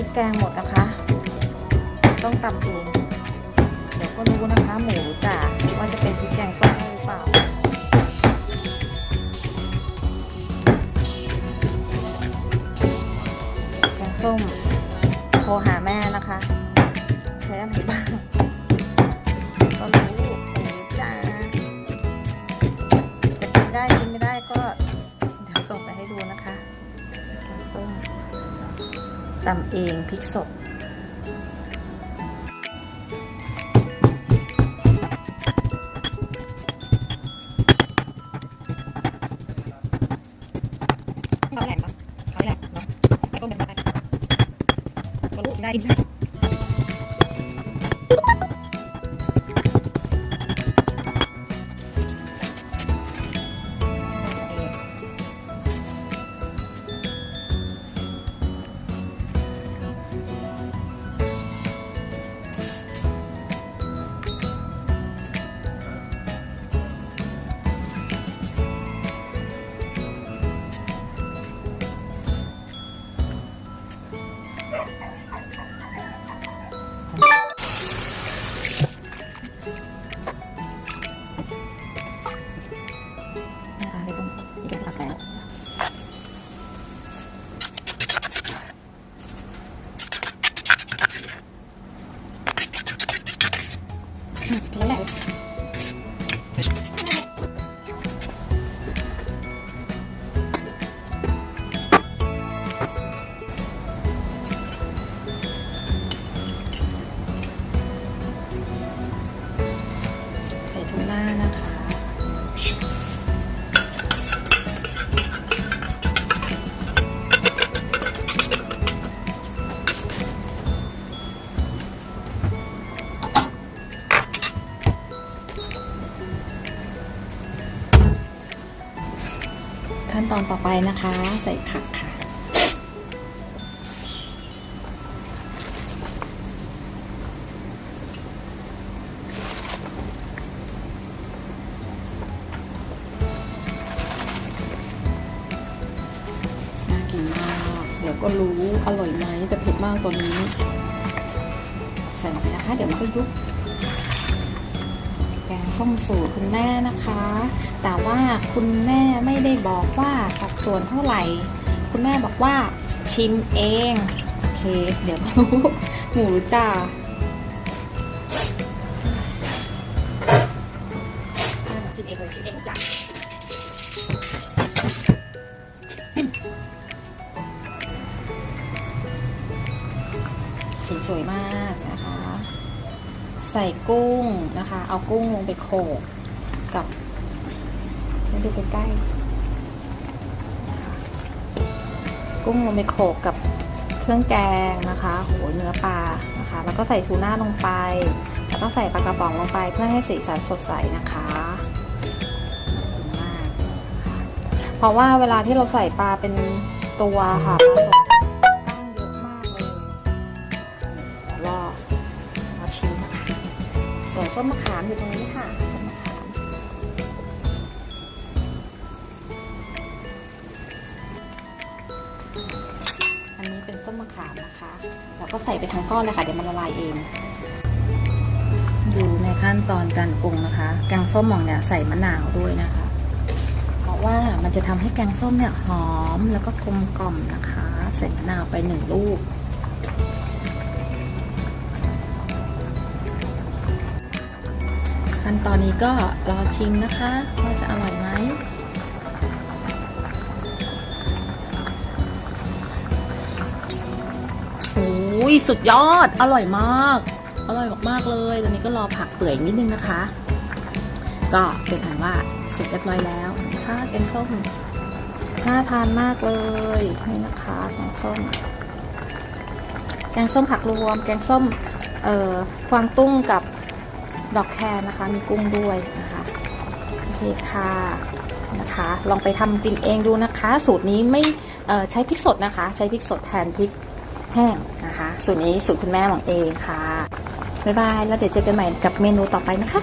ริกแกงหมดนะคะ ต้องตำเองเดี๋ยวก็รู้นะคะ หมูจ่าว่าจะเป็นพริกแกงส้มหรือเปล่าแกงส้ม ตำเองพริกสดเขาแหลกเนาะเขาแหลกเนาะแล้วก็เป็นอะไรก็รู้ได้กินได้ ใตอนต่อไปนะคะ ใส่ผักค่ะ น่ากินมาก เดี๋ยวก็รู้อร่อยไหมแต่เผ็ดมากตอนนี้ ใส่ลงไปนะคะ เดี๋ยวมันก็ยุบ งส้มสูตรคุณแม่นะคะ แต่ว่าคุณแม่ไม่ได้บอกว่าสัดส่วนเท่าไหร่ คุณแม่บอกว่าชิมเอง โอเค เดี๋ยวก็รู้หมูจ้าชิมเองเลยชิมเองจ้ะสีสวยมากนะคะ ใส่กุ้งนะคะ เอากุ้งลงไปโขลกกับดูใกล้ๆกุ้งลงไปโขลกกับเครื่องแกงนะคะโหเนื้อปลานะคะ แล้วก็ใส่ทูน่าลงไป แล้วก็ใส่ปลากระป๋องลงไป เพื่อให้สีสันสดใสนะคะมากนะคะเพราะว่าเวลาที่เราใส่ปลาเป็นตัวค่ะปลาสด ส่วนส้มะขามอยู่ตรงนี้ค่ะส้มมะขามอันนี้เป็นส้มมะขามนะคะเราก็ใส่ไปทั้งก้อนเลยค่ะเดี๋ยวมันละลายเองอยู่ในขั้นตอนการปรุงนะคะ แกงส้มหม่องเนี่ยใส่มะนาวด้วยนะคะ เพราะว่ามันจะทำให้แกงส้มเนี่ยหอมแล้วก็กลมกล่อมนะคะ ใส่มะนาวไปหนึ่งลูก ขั้นตอนนี้ก็รอชิมนะคะว่าจะอร่อยไหมโอ้ยสุดยอด อร่อยมาก อร่อยมากๆเลย ตอนนี้ก็รอผักเปื่อยนิดนึงนะคะ ก็เป็นอันว่าเสร็จเรียบร้อยแล้วนะคะแกงส้มน่าทานมากเลยนี่นะคะแกงส้ม แกงส้มผักรวม แกงส้มเอ่อกวางตุ้งกับ ดอกแครนะคะมีกุ้งด้วยนะคะโอเคค่ะนะคะ ลองไปทำกินเองดูนะคะ สูตรนี้ไม่ใช้พริกสดนะคะ ใช้พริกสดแทนพริกแห้งนะคะ สูตรนี้สูตรคุณแม่ของเองค่ะบ๊ายบาย แล้วเดี๋ยวเจอกันใหม่กับเมนูต่อไปนะคะ